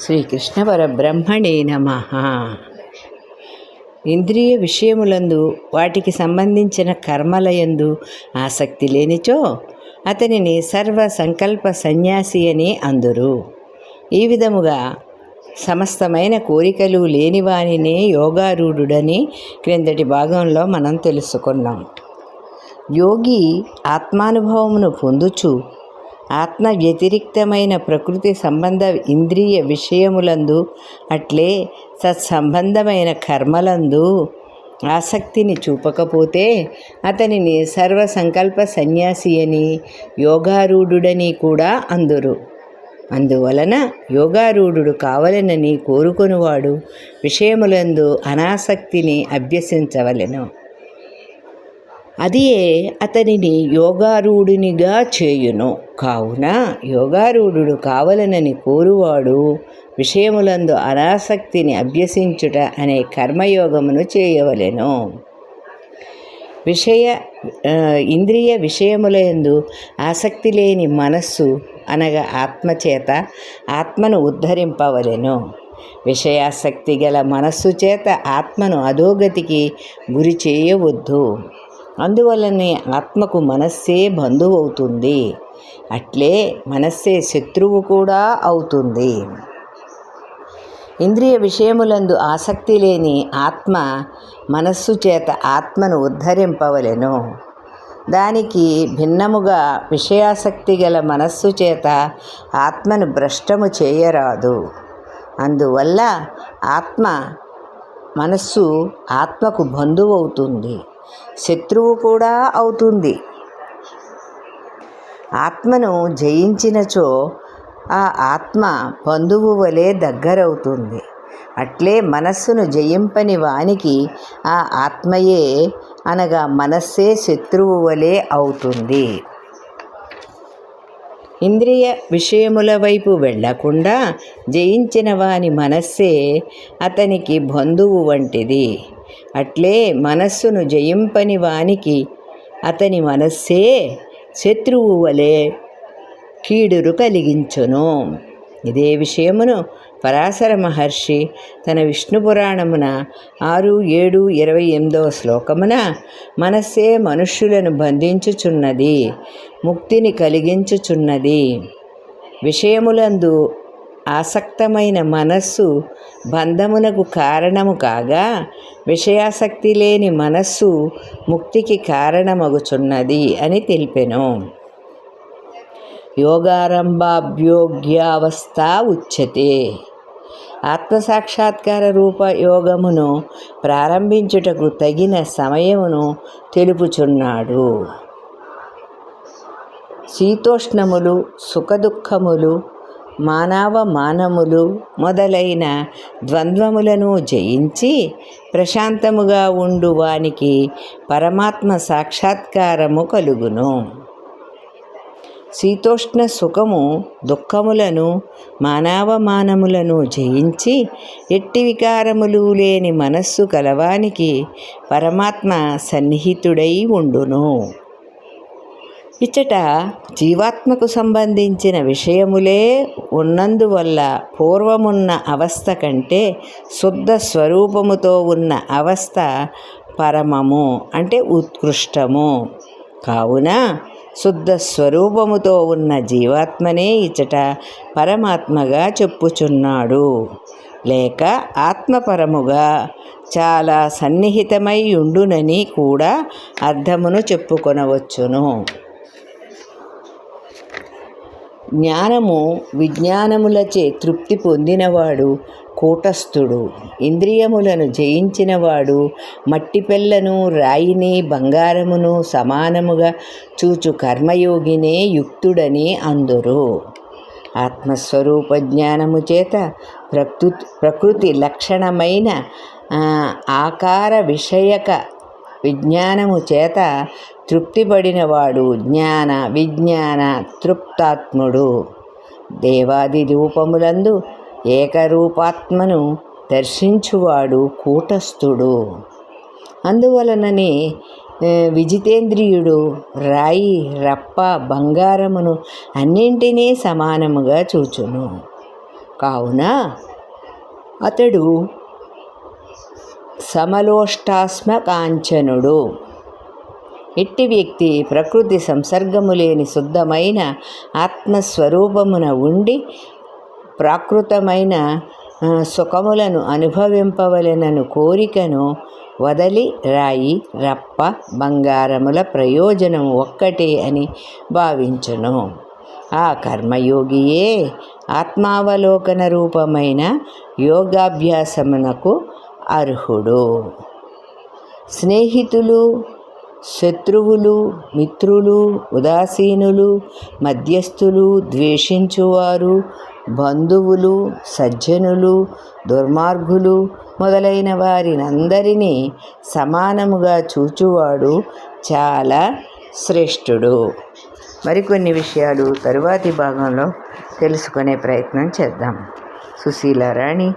శ్రీకృష్ణ పరబ్రహ్మణే నమ. ఇంద్రియ విషయములందు వాటికి సంబంధించిన కర్మలయందు ఆసక్తి లేనిచో అతనిని సర్వ సంకల్ప సన్యాసి అని అందురు. ఈ విధముగా సమస్తమైన కోరికలు లేనివానినే యోగారూఢుడని క్రిందటి భాగంలో మనం తెలుసుకున్నాం. యోగి ఆత్మానుభవమును పొందుచు ఆత్మ వ్యతిరిక్తమైన ప్రకృతి సంబంధ ఇంద్రియ విషయములందు అట్లే సత్సంబంధమైన కర్మలందు ఆసక్తిని చూపకపోతే అతనిని సర్వసంకల్ప సన్యాసి అని యోగారూఢుడని కూడా అందురు. అందువలన యోగారూఢుడు కావలనని కోరుకొనివాడు. విషయములందు అనాసక్తిని అభ్యసించవలెను. అదియే అతనిని యోగారూఢునిగా చేయును. కావున యోగారూఢుడు కావలనని కోరువాడు. విషయములందు అనాసక్తిని అభ్యసించుట అనే కర్మయోగమును చేయవలెను. విషయ ఇంద్రియ విషయములందు ఆసక్తి లేని మనస్సు అనగా ఆత్మచేత ఆత్మను ఉద్ధరింపవలెను. విషయాసక్తి గల మనస్సు చేత ఆత్మను అధోగతికి గురి చేయవద్దు. అందువలనే ఆత్మకు మనస్సే బంధువు అవుతుంది అట్లే మనస్సే శత్రువు కూడా అవుతుంది. ఇంద్రియ విషయములందు ఆసక్తి లేని ఆత్మ మనస్సు చేత ఆత్మను ఉద్ధరింపవలెను. దానికి భిన్నముగా విషయాసక్తి గల మనస్సు చేత ఆత్మను భ్రష్టము చేయరాదు. అందువల్ల ఆత్మ మనస్సు ఆత్మకు బంధువు అవుతుంది శత్రువు కూడా అవుతుంది. ఆత్మను జయించినచో ఆ ఆత్మ బంధువు వలె దగ్గరవుతుంది. అట్లే మనస్సును జయింపని వానికి ఆ ఆత్మయే అనగా మనస్సే శత్రువు వలె అవుతుంది. ఇంద్రియ విషయముల వైపు వెళ్ళకుండా జయించిన వాని మనస్సే అతనికి బంధువు వంటిది. అట్లే మనస్సును జయింపని వానికి అతని మనస్సే శత్రువు వలె కీడురు కలిగించును. ఇదే విషయమును పరాశర మహర్షి తన విష్ణు పురాణమున ఆరు ఏడు ఇరవై ఎనిమిదవ శ్లోకమున మనస్సే మనుష్యులను బంధించుచున్నది ముక్తిని కలిగించుచున్నది. విషయములందు ఆసక్తమైన మనస్సు బంధమునకు కారణము కాగా విషయాసక్తి లేని మనస్సు ముక్తికి కారణమగుచున్నది అని తెలిపెను. యోగారంభాభ్యోగ్యావస్థ ఉచ్యతే. ఆత్మసాక్షాత్కార రూప యోగమును ప్రారంభించుటకు తగిన సమయమును తెలుపుచున్నాడు. శీతోష్ణములు సుఖదుఖములు మానవ మానములు మొదలైన ద్వంద్వములను జయించి ప్రశాంతముగా ఉండు వానికి పరమాత్మ సాక్షాత్కారము కలుగును. శీతోష్ణ సుఖము దుఃఖములను మానవమానములను జయించి ఎట్టి వికారములు లేని మనస్సు కలవానికి పరమాత్మ సన్నిహితుడై ఉండును. ఇచ్చట? జీవాత్మకు సంబంధించిన విషయములే ఉన్నందువల్ల పూర్వమున్న అవస్థ కంటే శుద్ధ స్వరూపముతో ఉన్న అవస్థ పరమము అంటే ఉత్కృష్టము. కావున శుద్ధ స్వరూపముతో ఉన్న జీవాత్మనే ఇచ్చట పరమాత్మగా చెప్పుచున్నాడు. లేక ఆత్మపరముగా చాలా సన్నిహితమై ఉండునని కూడా అర్థమును చెప్పుకొనవచ్చును. జ్ఞానము విజ్ఞానములచే తృప్తి పొందినవాడు కూటస్థుడు. ఇంద్రియములను జయించినవాడు మట్టి పెళ్ళను రాయిని బంగారమును సమానముగా చూచు కర్మయోగినే యుక్తుడని అందురు. ఆత్మస్వరూప జ్ఞానము చేత ప్రకృ ప్రకృతి లక్షణమైన ఆకార విషయక విజ్ఞానము చేత తృప్తిపడినవాడు జ్ఞాన విజ్ఞాన తృప్తాత్ముడు. దేవాది రూపములందు ఏకరూపాత్మను దర్శించువాడు కూటస్థుడు. అందువలననే విజితేంద్రియుడు రాయి రప్ప బంగారమును అన్నింటినీ సమానముగా చూచును. కావున అతడు సమలోష్టాస్మ కాంచనుడు ఇట్టి వ్యక్తి ప్రకృతి సంసర్గము లేని శుద్ధమైన ఆత్మస్వరూపమున ఉండి ప్రాకృతమైన సుఖములను అనుభవింపవలెనను కోరికను వదలి రాయి రప్ప బంగారముల ప్రయోజనం ఒక్కటే అని భావించును. ఆ కర్మయోగియే ఆత్మావలోకన రూపమైన యోగాభ్యాసమునకు అర్హుడు. స్నేహితులు శత్రువులు మిత్రులు ఉదాసీనులు మధ్యస్థులు ద్వేషించువారు బంధువులు సజ్జనులు దుర్మార్గులు మొదలైన వారినందరినీ సమానముగా చూచువాడు చాలా శ్రేష్ఠుడు. మరికొన్ని విషయాలు తరువాతి భాగంలో తెలుసుకునే ప్రయత్నం చేద్దాం. సుశీల రాణి